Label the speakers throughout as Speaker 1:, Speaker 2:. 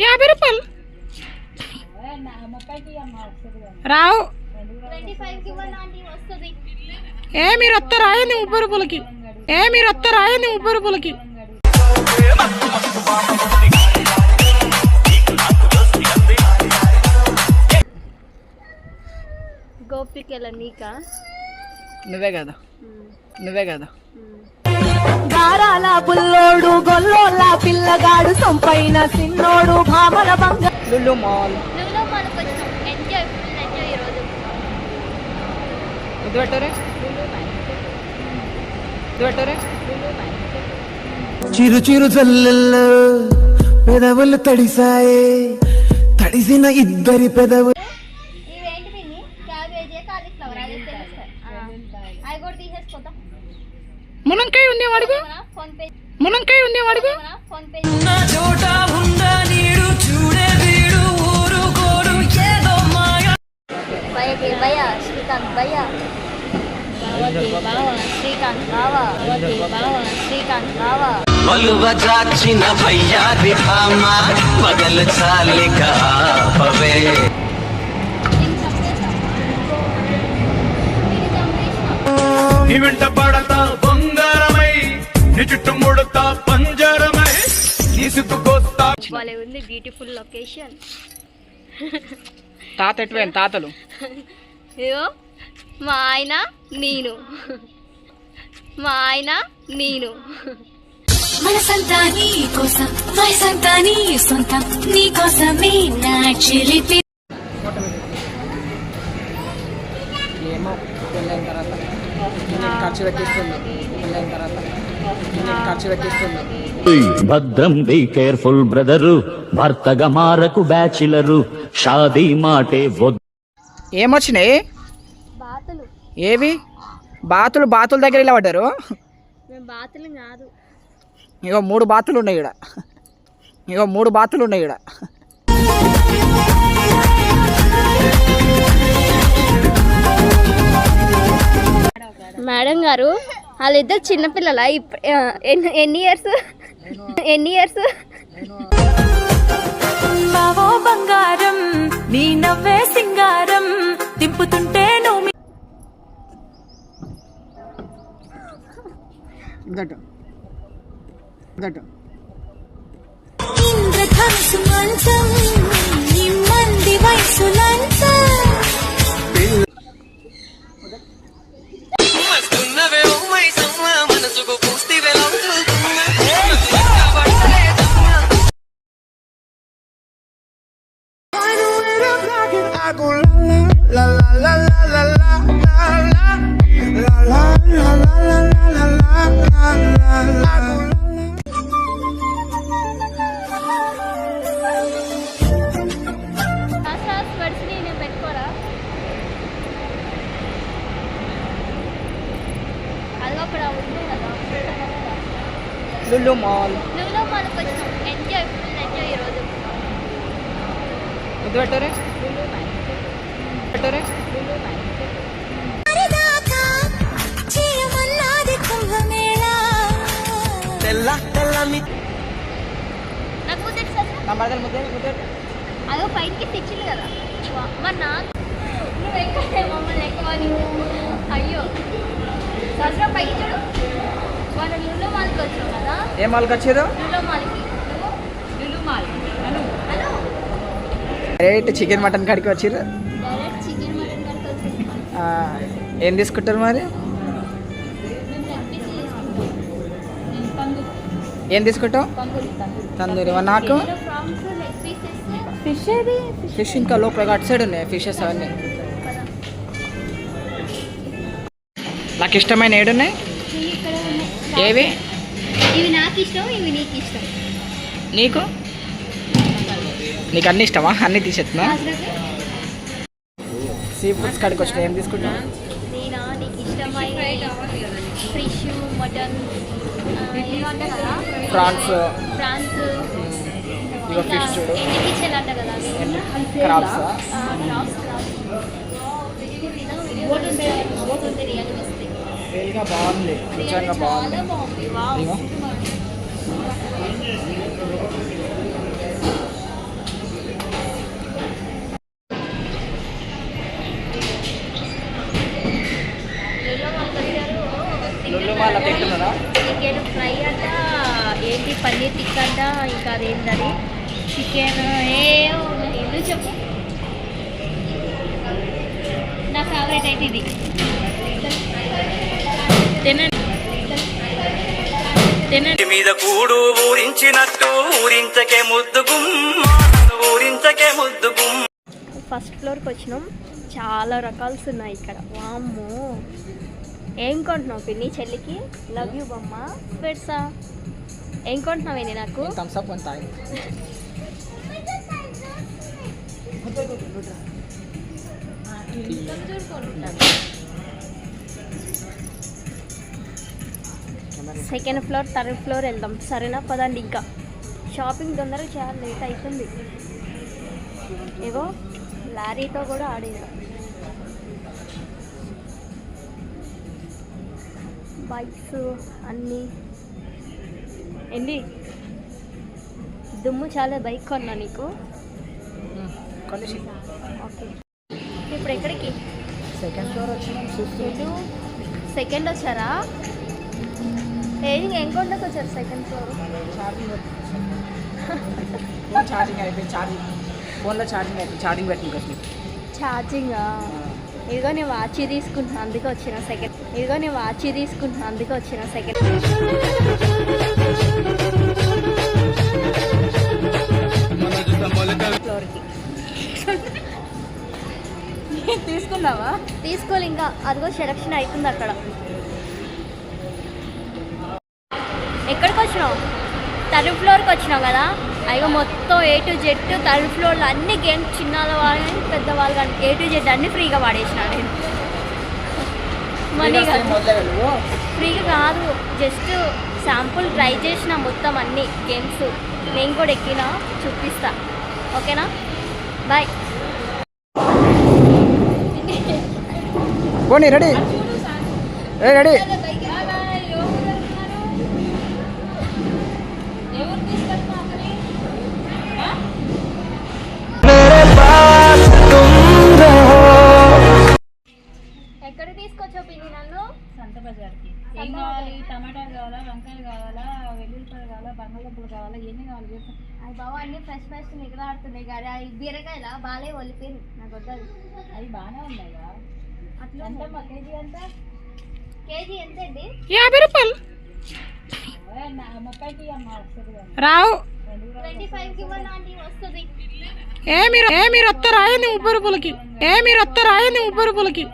Speaker 1: యాభై రూపాయలు. రావు. ఏ మీరు అత్త రాయండి ముప్పై రూపాయలకి. ఏ మీరు అత్త రాయండి ముప్పై రూపాయలకి.
Speaker 2: గోపికల నీకా?
Speaker 1: నువ్వే కదా. నువ్వే కదా.
Speaker 3: గారాల బుల్లోడు గొల్లోల పిల్లగాడు సొంపైన సిన్నోడు భామల బంగ
Speaker 1: మాల్.
Speaker 2: నువ్వు మనకు వచ్చినాం ఎంజాయ్ ఫుల్ ఎంజాయ్ ఈరోజు
Speaker 1: ఇది పెట్టరే? ఇది పెట్టరే?
Speaker 4: చిరు చిరు చల్లల్లో పెదవులు తడిసాయే తడిసిన ఇద్దరి పెదవులు
Speaker 2: ఉండే వాడుకు
Speaker 1: మునంకాయ
Speaker 2: ఉండే వాడుకు శ్రీకాంత్
Speaker 5: పడతా నీ చుట్టూ ముడతా పంజరమై. తీసుకొస్తా
Speaker 2: భలే ఉంది బ్యూటిఫుల్ లొకేషన్
Speaker 1: తాత ఎటువైన తాతలు?
Speaker 2: మా ఆయన నేను. మా ఆయన నేను.
Speaker 6: మనసంతా నీ కోసం వయసంతా నీ సొంతం. నీ కోసమే నా చిలిపి.
Speaker 1: ఏమో పెళ్ళైన తర్వాత. ఖర్చు పెట్టిస్తుంది పెళ్ళైన తర్వాత. ఖర్చు పెట్టిస్తుంది
Speaker 7: భద్రం బీ కేర్ఫుల్ బ్రదరు భర్తగా మారకు బ్యాచిలరు షాదీ మాటే వద్దు.
Speaker 1: ఏమొచ్చినాయి?
Speaker 2: బాతులు.
Speaker 1: ఏవి? బాతులు బాతుల దగ్గర ఇలా పడ్డారు?
Speaker 2: బాతులు కాదు.
Speaker 1: ఇగో మూడు బాతులు ఉన్నాయి ఇక్కడ ఇగో మూడు బాతులు ఉన్నాయి ఇక్కడ
Speaker 2: మేడం గారు వాళ్ళిద్దరు చిన్నపిల్లల ఎన్ని ఇయర్స్ ఎన్ని ఇయర్స్
Speaker 3: బావో బంగారం నీ నవ్వే సింగారం దింపుతుంటే నువ్వు
Speaker 1: దట్ దట్
Speaker 6: ఇంద్రధనుసు మంచం నిమ్మంది వయసు
Speaker 8: మనసుకు పూస్తివే
Speaker 4: I go la la la la la la la la la la la la la la la la la la la
Speaker 2: స్పర్శ నేను పెట్టుకోరా
Speaker 1: లుల్లు మాల్
Speaker 2: నువ్వు మనకు వచ్చినాం. ఎంజాయ్ ఫుల్ ఎంజాయ్ ఈరోజు
Speaker 1: ఇది పెట్టరే? పెట్టరే?
Speaker 6: మరిదాకా చేయమన్నది కుంభమేళా.
Speaker 8: తెల్ల తెల్లని
Speaker 2: నాకు
Speaker 1: నా మరదలు ముద్ద ముద్ద
Speaker 2: అదో పైకి తెచ్చింది కదా. మరి నాకు నువ్వు ఎక్కడే? మమ్మల్ని ఎక్కువని. అయ్యో. సరసరా పైకి చూడు.
Speaker 1: ఏ మాల్కి వచ్చారు డైరెక్ట్ చికెన్ మటన్ కాడికి వచ్చారు ఏం తీసుకుంటారు మరి?
Speaker 2: ఏం తీసుకుంటాం తందూరి
Speaker 1: నాకు
Speaker 3: ఫిష్
Speaker 1: ఫిష్ ఇంకా లోపల అటు సైడ్ ఉన్నాయి ఫిషెస్ అవన్నీ. నాకు ఇష్టమైన ఏడున్నాయి? ఏవి?
Speaker 2: ఇవి నాకు ఇష్టం ఇవి నీకు ఇష్టం
Speaker 1: నీకు? నీకు అన్ని ఇష్టమా? అన్ని తీసేస్తున్నా? సీ ఫుడ్స్ కాడికి వచ్చిన ఏం తీసుకుంటా
Speaker 2: నేనా? నీకు ఇష్టమైన fish mutton
Speaker 1: prawns
Speaker 2: prawns
Speaker 1: fish చూడు.
Speaker 2: ఎన్ని
Speaker 1: స్కేల్గా బాగుంది. నిజంగా బాగుంది.
Speaker 2: చికెన్ ఫ్రై అంట
Speaker 1: ఏంటి
Speaker 2: పన్నీర్ టిక్ అంట ఇంకా అదేంటది? చికెన్ ఏ ఎందుకు చెప్పు? నా ఫేవరెట్ అయితే ఇది. తినండి. తినండి.
Speaker 8: మీద కూడు ఊరించినట్టు ఊరించకే ముద్దు గుమ్మ ఊరించకే ముద్దు గుమ్మ.
Speaker 2: ఫస్ట్ ఫ్లోర్కి వచ్చినాం. చాలా రకాల్స్ ఉన్నాయి ఇక్కడ. వామ్మో. ఏం కొంటున్నావు పిన్ని చెల్లికి? లవ్ యూ బొమ్మ. పెడ్సా. ఏం కొంటున్నావేంటి నాకు?
Speaker 1: థమ్స్అప్ అని
Speaker 2: సెకండ్ ఫ్లోర్ థర్డ్ ఫ్లోర్ వెళ్దాం. సరేనా? పదండి ఇంకా. షాపింగ్ తొందరగా చేయాలి. లేట్ అవుతుంది ఏవో లారీతో కూడా ఆడేదా బైక్స్ అన్నీ. ఏంటి? దుమ్ము చాలా బైక్ కొన్నా నీకు? ఓకే. ఇప్పుడు ఎక్కడికి?
Speaker 1: సెకండ్ ఫ్లోర్
Speaker 2: సెకండ్ వచ్చారా? ఏం ఏం కొండకు వచ్చారు సెకండ్ ఫ్లోర్
Speaker 1: ఛార్జింగ్ ఛార్జింగ్ అయిపోయింది ఛార్జింగ్ ఫోన్లో ఛార్జింగ్ అయిపోయింది ఛార్జింగ్
Speaker 2: ఇదిగో నేను వాచ్ తీసుకుంటున్నా అందుకే వచ్చిన సెకండ్ ఇదిగో నేను వాచ్ తీసుకుంటున్నా అందుకే వచ్చిన సెకండ్ ఫ్లోర్కి
Speaker 1: తీసుకున్నావా
Speaker 2: తీసుకోవాలి ఇంకా అదిగో సెలక్షన్ అవుతుంది అక్కడ. ఎక్కడికి వచ్చినావు థర్డ్ ఫ్లోర్కి వచ్చినావు కదా అయ్యో మొత్తం ఏ టు జెడ్ థర్డ్ ఫ్లోర్లో అన్ని గేమ్స్ చిన్న వాళ్ళు కానీ పెద్ద వాళ్ళు కానీ ఏ టు జెడ్ అన్ని ఫ్రీగా వాడేసిన నేను. మనీ ఫ్రీగా కాదు. జస్ట్ శాంపుల్ ట్రై చేసిన మొత్తం అన్ని గేమ్స్ నేను కూడా ఎక్కిన చూపిస్తా. ఓకేనా? బాయ్
Speaker 1: పోనీ రెడీ. ఏ రెడీ.
Speaker 2: పిన్ని నన్ను?
Speaker 9: సంత బజార్కి ఏం కావాలి? టమాటాలు కావాలా? వంకాయలు కావాలా? వెల్లుల్లిపాయలు కావాలా? బంగాళదుంపలు కావాలా? ఎన్ని కావాలి చెప్పు.
Speaker 2: అవి బావ అన్ని ఫ్రెష్ ఫ్రెష్ మిగతా ఆడుతున్నాయి కానీ అవి బీరకాయలా బాలే ఒలిపోయింది. నాకు వద్దది.
Speaker 9: అవి బాగానే ఉన్నాయా?
Speaker 2: అట్లా
Speaker 9: ఎంత కేజీ ఎంత?
Speaker 2: కేజీ ఎంత అండి
Speaker 1: యాభై రూపాయలు. రావు. ఏ మీరు ఏ మీరు వస్తారా ఏంది ముప్పై రూపాయలకి. ఏ మీరు వస్తారా ఏంది ముప్పై రూపాయలకి.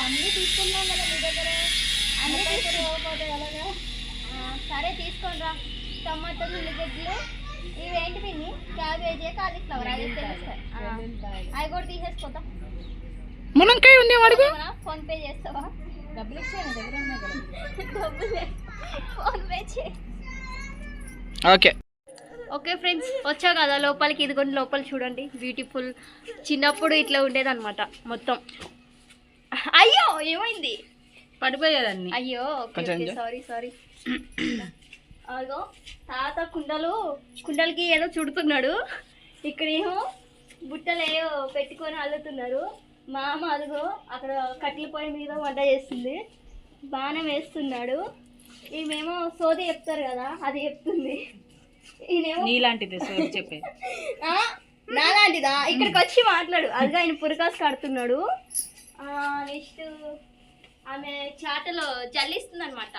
Speaker 2: అన్నీ తీసుకున్నాం కదా మీ దగ్గర అన్నీ ఎలాగా ఆ, సరే తీసుకోండి రా టమాటాలు ఉల్లిగడ్డలు ఇవేంటి పిన్ని క్యాబేజీ కాలీఫ్లవర్ అది తెలుస్తాయి ఆ, అవి కూడా తీసేసుకోతా
Speaker 1: మునంకాయ ఉంది అడుగు
Speaker 2: ఫోన్ పే చేస్తావా
Speaker 9: డబ్బులు ఇచ్చాను దగ్గర ఉన్నాయి కదా.
Speaker 2: డబ్బులే ఫోన్ పే చే
Speaker 1: ఓకే
Speaker 2: ఓకే ఫ్రెండ్స్ వచ్చా కదా లోపలికి? ఇదిగోండి లోపల చూడండి. బ్యూటిఫుల్ చిన్నప్పుడు ఇట్లా ఉండేదన్నమాట మొత్తం. అయ్యో ఏమైంది?
Speaker 9: పడిపోయేదాన్ని
Speaker 2: అయ్యో సారీ సారీ అదిగో తాత కుండలు కుండలకి ఏదో చుడుతున్నాడు. ఇక్కడ ఏమో బుట్టలు ఏవో పెట్టుకొని అల్లుతున్నారు. మామ అదిగో అక్కడ కట్టెల పొయ్యి మీద వంట చేస్తుంది. బాణం వేస్తున్నాడు. ఈమెమో సోది చెప్తారు కదా అది చెప్తుంది.
Speaker 9: నీలాంటిది చెప్పేది.
Speaker 2: ఆ, నాలాంటిదా? ఇక్కడికి వచ్చి మాట్లాడు. అదిగా ఆయన పురకాసు కడుతున్నాడు. నెక్స్ట్ ఆమె చాటలో జల్లిస్తుంది అనమాట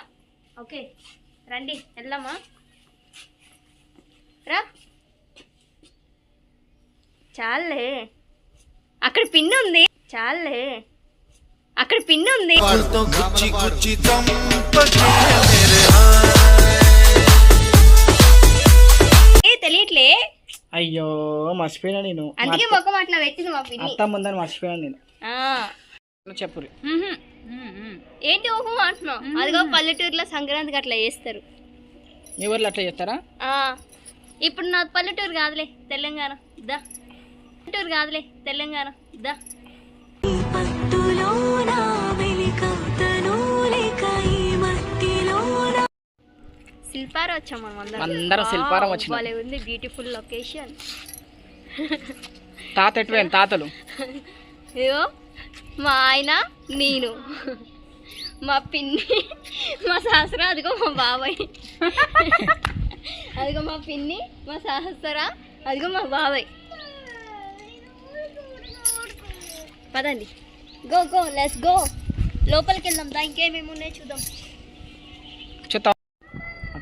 Speaker 2: ఓకే రండి వెళ్దామా? రా. చాలే అక్కడ పిన్ ఉంది. చాలే అక్కడ పిన్ ఉంది. తెలియట్లే.
Speaker 1: అయ్యో మర్చిపోయినా నేను.
Speaker 2: అందుకే మొక్క అట్లా పెట్టింది మా పిన్ని.
Speaker 1: అత్త ముందని మర్చిపోయాను నేను.
Speaker 2: ఆ.
Speaker 1: చెప్పురి
Speaker 2: మ్హూ. ఏంటి ఊహు అంటున్నావు? అదిగో పల్లెటూరులో సంక్రాంతికి అట్లా చేస్తారు.
Speaker 1: మీ ఊర్లో అట్లా చేస్తారా?
Speaker 2: ఆ, ఇప్పుడు నా పల్లెటూరు కాదులే తెలంగాణ. దా. పల్లెటూరు కాదులే తెలంగాణ. దా. శిల్పారా వచ్చాం మనం అందరం
Speaker 1: అందరం శిల్పారం వచ్చినాం.
Speaker 2: ఉంది బ్యూటిఫుల్ లొకేషన్
Speaker 1: తాత తాతలు?
Speaker 2: ఇగో మా ఆయన నేను. మా పిన్ని మా సహస్ర అదిగో మా బాబాయ్. అదిగో మా పిన్ని మా సహస్ర అదిగో మా బాబాయ్. పదండి. గో గో లెట్స్ గో లోపలికి వెళ్దాం దా ఇంకేమేమి ఉన్నాయో చూద్దాం.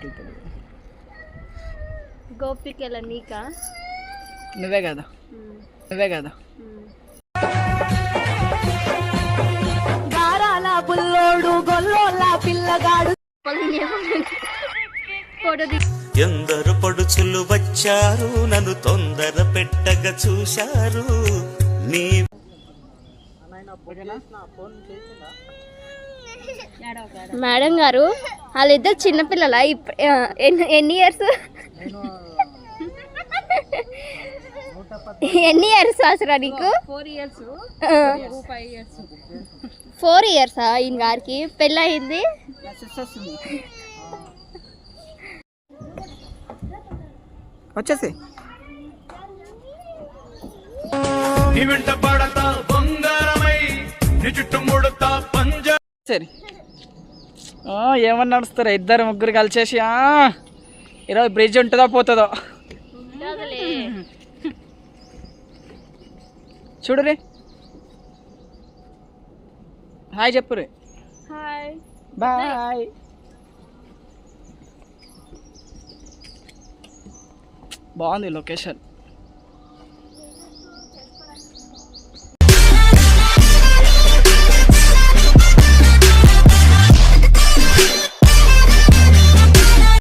Speaker 1: చెత్త అట్లా తెలియదు.
Speaker 2: గోపికి వెళ్ళ నీకా?
Speaker 1: నువ్వే కదా. నువ్వే కదా.
Speaker 3: గారాల బుల్లోడు గొల్లోల పిల్లగాడు.
Speaker 8: ఎందరు పడుచులు వచ్చారు నన్ను తొందర పెట్టగా చూశారు. నీ
Speaker 2: మేడం గారు వాళ్ళిద్దరు చిన్నపిల్లల ఎన్ని ఎన్ని ఇయర్స్? ఎన్ని ఇయర్స్ అసలు నీకు?
Speaker 9: Four years.
Speaker 2: ఈయన గారికి? పెళ్ళయింది?
Speaker 1: వచ్చేసి
Speaker 5: నీ వెంట పడతా బంగారమై నీ చుట్టూ ముడతా
Speaker 1: సరే ఆ, ఏమని నడుస్తారా? ఇద్దరు ముగ్గురు కలిసేసి ఆ, ఈరోజు బ్రిడ్జ్ ఉంటుందో పోతుందో. చూడు రే హాయ్ చెప్పు రే బాయ్. బాగుంది లొకేషన్.